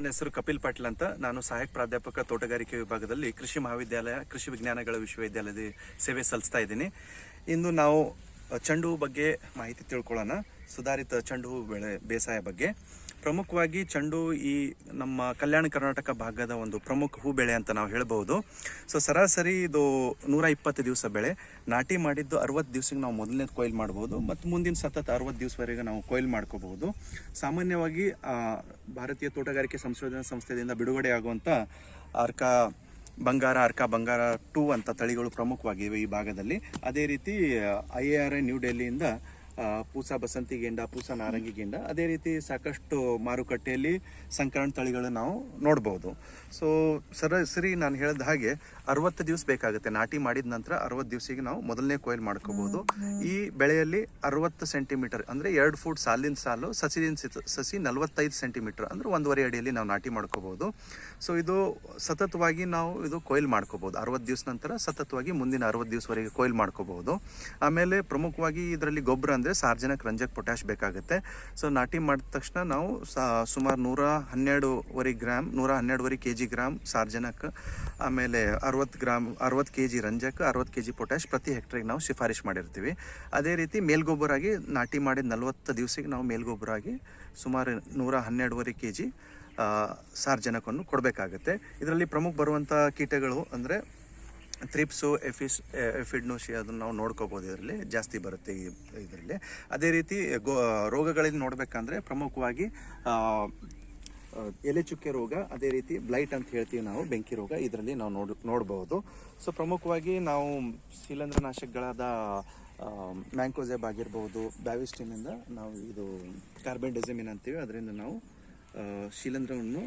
ನನ್ನ ಹೆಸರು ಕಪಿಲ್ ಪಾಟೀಲ್ ಅಂತ. ನಾನು ಸಹಾಯಕ ಪ್ರಾಧ್ಯಾಪಕ ತೋಟಗಾರಿಕೆ ವಿಭಾಗದಲ್ಲಿ ಕೃಷಿ ಮಹಾವಿದ್ಯಾಲಯ, ಕೃಷಿ ವಿಜ್ಞಾನಗಳ ವಿಶ್ವವಿದ್ಯಾಲಯದ ಸೇವೆ ಸಲ್ಲಿಸ್ತಾ ಇದ್ದೀನಿ. ಇಂದು ನಾವು ಚೆಂಡು ಬಗ್ಗೆ ಮಾಹಿತಿ ತಿಳ್ಕೊಳ್ಳೋಣ. ಸುಧಾರಿತ ಚೆಂಡು ಬೆಳೆ, ಬೇಸಾಯ ಬಗ್ಗೆ. ಪ್ರಮುಖವಾಗಿ ಚೆಂಡು ಈ ನಮ್ಮ ಕಲ್ಯಾಣ ಕರ್ನಾಟಕ ಭಾಗದ ಒಂದು ಪ್ರಮುಖ ಹೂ ಬೆಳೆ ಅಂತ ನಾವು ಹೇಳ್ಬೋದು ಸೊ ಸರಾಸರಿ ಇದು ನೂರ ಇಪ್ಪತ್ತು ದಿವಸ ಬೆಳೆ. ನಾಟಿ ಮಾಡಿದ್ದು ಅರವತ್ತು ದಿವ್ಸಕ್ಕೆ ನಾವು ಮೊದಲನೇ ಕೊಯ್ಲು ಮಾಡ್ಬೋದು ಮತ್ತು ಮುಂದಿನ ಸತತ ಅರವತ್ತು ದಿವಸವರೆಗೆ ನಾವು ಕೊಯ್ಲು ಮಾಡ್ಕೋಬಹುದು. ಸಾಮಾನ್ಯವಾಗಿ ಭಾರತೀಯ ತೋಟಗಾರಿಕೆ ಸಂಶೋಧನಾ ಸಂಸ್ಥೆಯಿಂದ ಬಿಡುಗಡೆ ಆಗುವಂಥ ಅರ್ಕ ಬಂಗಾರ ಅರ್ಕ ಬಂಗಾರ ಟೂ ಅಂತ ತಳಿಗಳು ಪ್ರಮುಖವಾಗಿವೆ ಈ ಭಾಗದಲ್ಲಿ. ಅದೇ ರೀತಿ, I A R I new ಡೆಲ್ಲಿಯಿಂದ Pusa Basanti Gainda Pusa Narangi ಗೆಂಡ. ಅದೇ ರೀತಿ ಸಾಕಷ್ಟು ಮಾರುಕಟ್ಟೆಯಲ್ಲಿ ಸಂಕರಣ ತಳಿಗಳು ನಾವು ನೋಡ್ಬೋದು. ಸೊ ಸರ ಸರಿ ನಾನು ಹೇಳಿದ ಹಾಗೆ ಅರವತ್ತು ದಿವಸ ಬೇಕಾಗುತ್ತೆ. ನಾಟಿ ಮಾಡಿದ ನಂತರ ಅರವತ್ತು ದಿವಸಿಗೆ ನಾವು ಮೊದಲನೇ ಕೊಯ್ಲು ಮಾಡ್ಕೋಬಹುದು ಈ ಬೆಳೆಯಲ್ಲಿ ಅರವತ್ತು ಸೆಂಟಿಮೀಟರ್ ಅಂದ್ರೆ ಎರಡು ಫೂಟ್ ಸಾಲಿನ ಸಾಲು ಸಸಿದಿನ ಸಸಿ ನಲವತ್ತೈದು ಸೆಂಟಿಮೀಟರ್ ಅಂದ್ರೆ ಒಂದೂವರೆ ಅಡಿಯಲ್ಲಿ ನಾವು ನಾಟಿ ಮಾಡ್ಕೋಬಹುದು ಸೊ ಇದು ಸತತವಾಗಿ ನಾವು ಇದು ಕೊಯ್ಲು ಮಾಡ್ಕೋಬಹುದು ಅರವತ್ತು ದಿವಸ ನಂತರ ಸತತವಾಗಿ ಮುಂದಿನ ಅರವತ್ತು ದಿವಸವರೆಗೆ ಕೊಯ್ಲು ಮಾಡ್ಕೋಬಹುದು ಆಮೇಲೆ ಪ್ರಮುಖವಾಗಿ ಇದರಲ್ಲಿ ಗೊಬ್ಬರ ಅಂದ್ರೆ ಸಾರ್ವಜನಿಕ ರಂಜಕ ಪೊಟ್ಯಾಶ್ ಬೇಕಾಗುತ್ತೆ. ಸೊ ನಾಟಿ ಮಾಡಿದ ತಕ್ಷಣ ನಾವು ಸುಮಾರು ನೂರ ಹನ್ನೆರಡುವರೆ ಗ್ರಾಮ್ ನೂರ ಹನ್ನೆರಡುವರೆ ಕೆ ಜಿ ಗ್ರಾಮ್ ಸಾರ್ಜನಕ್ ಆಮೇಲೆ ಅರವತ್ತು ಗ್ರಾಮ್ ಅರವತ್ತು ಕೆ ಜಿ ರಂಜಕ, ಅರವತ್ತು ಕೆ ಜಿ ಪೊಟ್ಯಾಶ್ ಪ್ರತಿ ಹೆಕ್ಟ್ರಿಗೆ ನಾವು ಶಿಫಾರಿಸ್ ಮಾಡಿರ್ತೀವಿ. ಅದೇ ರೀತಿ ಮೇಲ್ಗೊಬ್ಬರ ಆಗಿ ನಾಟಿ ಮಾಡಿದ ನಲವತ್ತು ದಿವಸಕ್ಕೆ ನಾವು ಮೇಲ್ಗೊಬ್ಬರ ಆಗಿ ಸುಮಾರು ನೂರ ಹನ್ನೆರಡುವರೆ ಕೆ ಜಿ ಸಾರ್ಜನಕವನ್ನು ಕೊಡಬೇಕಾಗತ್ತೆ. ಇದರಲ್ಲಿ ಪ್ರಮುಖ ಬರುವಂಥ ಕೀಟಗಳು ಅಂದರೆ ತ್ರಿಪ್ಸು ಎಫಿಸ್ ಎಫಿಡ್ನೋಶಿ ಅದನ್ನು ನಾವು ನೋಡ್ಕೋಬೋದು ಇದರಲ್ಲಿ. ಜಾಸ್ತಿ ಬರುತ್ತೆ ಈ ಇದರಲ್ಲಿ. ಅದೇ ರೀತಿ ಗೋ ರೋಗಗಳಿಂದ ನೋಡಬೇಕಂದ್ರೆ ಪ್ರಮುಖವಾಗಿ ಎಲೆ ಚುಕ್ಕೆ ರೋಗ, ಅದೇ ರೀತಿ ಬ್ಲೈಟ್ ಅಂತ ಹೇಳ್ತೀವಿ ನಾವು, ಬೆಂಕಿ ರೋಗ, ಇದರಲ್ಲಿ ನಾವು ನೋಡ್, ನೋಡ್ಬೋದು. ಸೊ ಪ್ರಮುಖವಾಗಿ ನಾವು ಶಿಲಂಧ್ರನಾಶಕಗಳಾದ ಮ್ಯಾಂಕೋಸೆಬ್ ಆಗಿರ್ಬೋದು, ಬ್ಯಾವಿಸ್ಟಿನಿಂದ ನಾವು ಇದು ಕಾರ್ಬನ್ ಡೆಸಿಮಿನ್ ಅಂತೀವಿ, ಅದರಿಂದ ನಾವು ಶಿಲಂಧ್ರವನ್ನು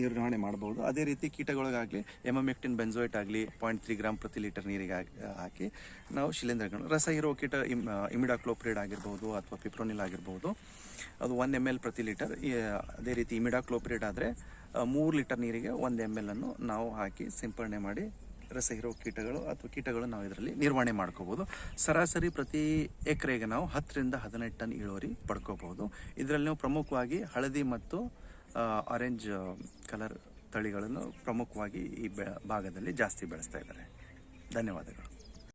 ನಿರ್ವಹಣೆ ಮಾಡಬಹುದು. ಅದೇ ರೀತಿ ಕೀಟಗಳಿಗಾಗಲಿ ಎಮಮೆಕ್ಟಿನ್ ಬೆಂಜೋಯಿಟ್ ಆಗಲಿ ಪಾಯಿಂಟ್ ತ್ರೀ ಗ್ರಾಮ್ ಪ್ರತಿ ಲೀಟರ್ ನೀರಿಗೆ ಹಾಕಿ- ನಾವು ಶಿಲೇಂಧ್ರಗಳು ರಸ ಇರೋ ಕೀಟ ಇಮ್ ಇಮಿಡಾಕ್ಲೋಪ್ರಿಡ್ ಆಗಿರ್ಬೋದು ಅಥವಾ ಪಿಪ್ರೋನಿಲ್ ಆಗಿರ್ಬೋದು, ಅದು ಒನ್ ಎಂ ಎಲ್ ಪ್ರತಿ ಲೀಟರ್. ಅದೇ ರೀತಿ ಇಮಿಡಾಕ್ಲೋಪ್ರಿಡ್ ಆದರೆ ಮೂರು ಲೀಟರ್ ನೀರಿಗೆ ಒಂದು ಎಂ ಎಲ್ ಅನ್ನು ನಾವು ಹಾಕಿ ಸಿಂಪಡಣೆ ಮಾಡಿ ರಸ ಇರೋ ಕೀಟಗಳು ಅಥವಾ ಕೀಟಗಳು ನಾವು ಇದರಲ್ಲಿ ನಿರ್ವಹಣೆ ಮಾಡ್ಕೋಬೋದು. ಸರಾಸರಿ ಪ್ರತಿ ಎಕರೆಗೆ ನಾವು ಹತ್ತರಿಂದ ಹದಿನೆಂಟು ಟನ್ ಇಳುವರಿ ಪಡ್ಕೋಬಹುದು ಇದರಲ್ಲಿ ನಾವು ಪ್ರಮುಖವಾಗಿ ಹಳದಿ ಮತ್ತು ಆರೆಂಜ್ ಕಲರ್ ತಳಿಗಳನ್ನು ಪ್ರಮುಖವಾಗಿ ಈ ಭಾಗದಲ್ಲಿ ಜಾಸ್ತಿ ಬೆಳೆಸ್ತಾ ಇದ್ದಾರೆ. ಧನ್ಯವಾದಗಳು.